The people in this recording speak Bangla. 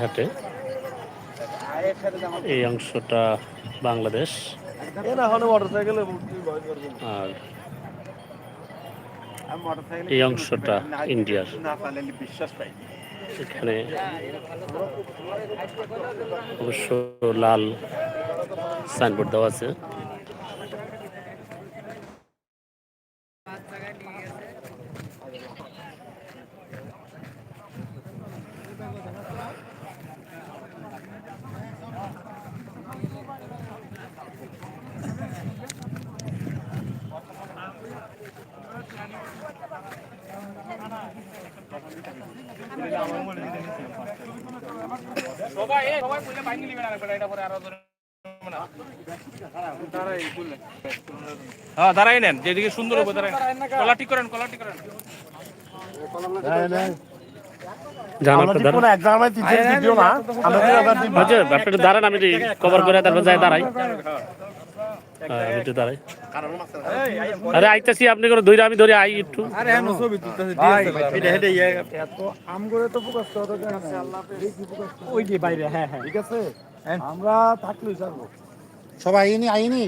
হাটে। এই অংশটা বাংলাদেশ। আর এই অংশটা ইন্ডিয়ার। এখানে অবশ্য লাল সাইনবোর্ড দেওয়া আছে। হ্যাঁ দাঁড়াই নেন যেদিকে সুন্দর হবে দাঁড়াই কলা ঠিক করেন কলা ঠিক করেন। জান আপনি দাঁড়ান। আমি কভার করে তারপর যাই দাঁড়াই। হ্যাঁ, একটু দাঁড়াই আরে আইতেছি আপনি করে ধরে আমি ধরে আই একটু। সবাই আইনি আইনি?